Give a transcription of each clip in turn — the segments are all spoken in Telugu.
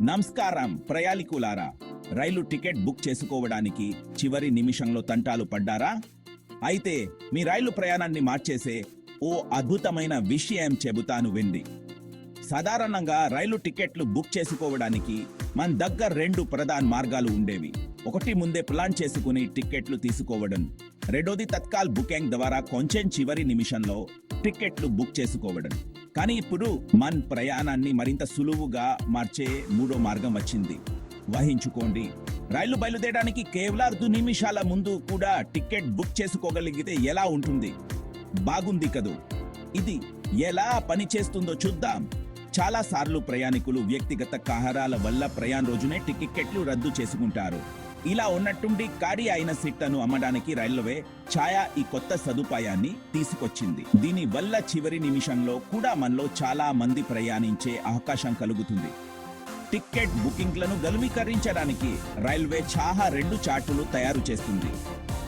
నమస్కారం ప్రయాణికులారా రైలు టికెట్ బుక్ చేసుకోవడానికి చివరి నిమిషంలో తంటాలు పడ్డారా? అయితే మీ రైలు ప్రయాణాన్ని మార్చేసే ఓ అద్భుతమైన విషయం చెబుతాను వెండి. సాధారణంగా రైలు టికెట్లు బుక్ చేసుకోవడానికి మన దగ్గర రెండు ప్రధాన మార్గాలు ఉండేవి. ఒకటి ముందే ప్లాన్ చేసుకుని టికెట్లు తీసుకోవడం. రెండోది తత్కాల్ బుకింగ్ ద్వారా కొంచెం చివరి నిమిషంలో టికెట్లు బుక్ చేసుకోవడం. కానీ ఇప్పుడు మన్ ప్రయాణాన్ని మరింత సులువుగా మార్చే మూడో మార్గం వచ్చింది. వహించుకోండి రైలు బయలుదేరడానికి కేవలం అర్ధ నిమిషాల ముందు కూడా టికెట్ బుక్ చేసుకోగలిగితే ఎలా ఉంటుంది? బాగుంది కదూ? ఇది ఎలా పనిచేస్తుందో చూద్దాం. చాలా సార్లు ప్రయాణికులు వ్యక్తిగత కాహారాల వల్ల ప్రయాణ రోజునే టికెట్లు రద్దు చేసుకుంటారు. ఇలా ఉన్నట్టుండి ఖాళీ అయిన సీట్లను అమ్మడానికి రైల్వే ఛాయా ఈ కొత్త సదుపాయాన్ని తీసుకొచ్చింది. దీని వల్ల చివరి నిమిషంలో కూడా మనలో చాలా మంది ప్రయాణించే అవకాశం కలుగుతుంది. టికెట్ బుకింగ్లను గలుమీకరించడానికి రైల్వే చాహా రెండు చార్టులు తయారు చేస్తుంది.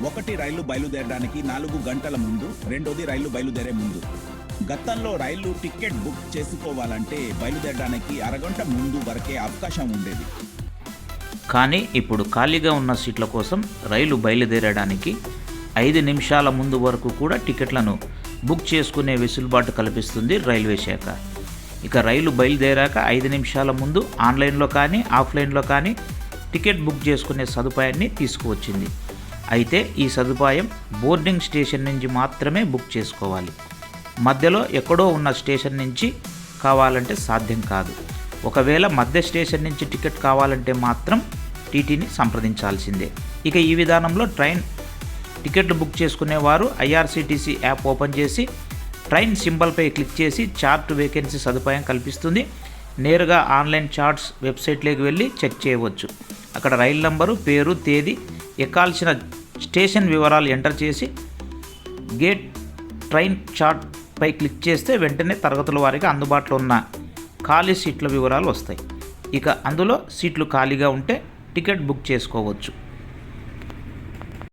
ఒకటి రైలు బయలుదేరడానికి నాలుగు గంటల ముందు రెండోది రైలు బయలుదేరే ముందు. గతంలో రైలు టికెట్ బుక్ చేసుకోవాలంటే బయలుదేరడానికి అరగంట ముందు వరకే అవకాశం ఉండేది. కానీ ఇప్పుడు ఖాళీగా ఉన్న సీట్ల కోసం రైలు బయలుదేరడానికి ఐదు నిమిషాల ముందు వరకు కూడా టికెట్లను బుక్ చేసుకునే వెసులుబాటు కల్పిస్తుంది రైల్వే శాఖ. ఇక రైలు బయలుదేరాక ఐదు నిమిషాల ముందు ఆన్లైన్లో కానీ ఆఫ్లైన్లో కానీ టికెట్ బుక్ చేసుకునే సదుపాయాన్ని తీసుకువచ్చింది. అయితే ఈ సదుపాయం బోర్డింగ్ స్టేషన్ నుంచి మాత్రమే బుక్ చేసుకోవాలి. మధ్యలో ఎక్కడో ఉన్న స్టేషన్ నుంచి కావాలంటే సాధ్యం కాదు. ఒకవేళ మధ్య స్టేషన్ నుంచి టికెట్ కావాలంటే మాత్రం టీటీని సంప్రదించాల్సిందే. ఇక ఈ విధానంలో ట్రైన్ టికెట్లు బుక్ చేసుకునేవారు ఐఆర్సీటీసీ యాప్ ఓపెన్ చేసి ట్రైన్ సింబల్పై క్లిక్ చేసి చార్ట్ వేకెన్సీ సదుపాయం కల్పిస్తుంది. నేరుగా ఆన్లైన్ చార్ట్స్ వెబ్సైట్లోకి వెళ్ళి చెక్ చేయవచ్చు. అక్కడ రైలు నంబరు పేరు తేదీ ఎక్కాల్సిన స్టేషన్ వివరాలు ఎంటర్ చేసి గేట్ ట్రైన్ చార్ట్ పై క్లిక్ చేస్తే వెంటనే తరగతుల వారికి అందుబాటులో ఉన్న ఖాళీ సీట్ల వివరాలు వస్తాయి. ఇక అందులో సీట్లు ఖాళీగా ఉంటే టికెట్ బుక్ చేసుకోవచ్చు.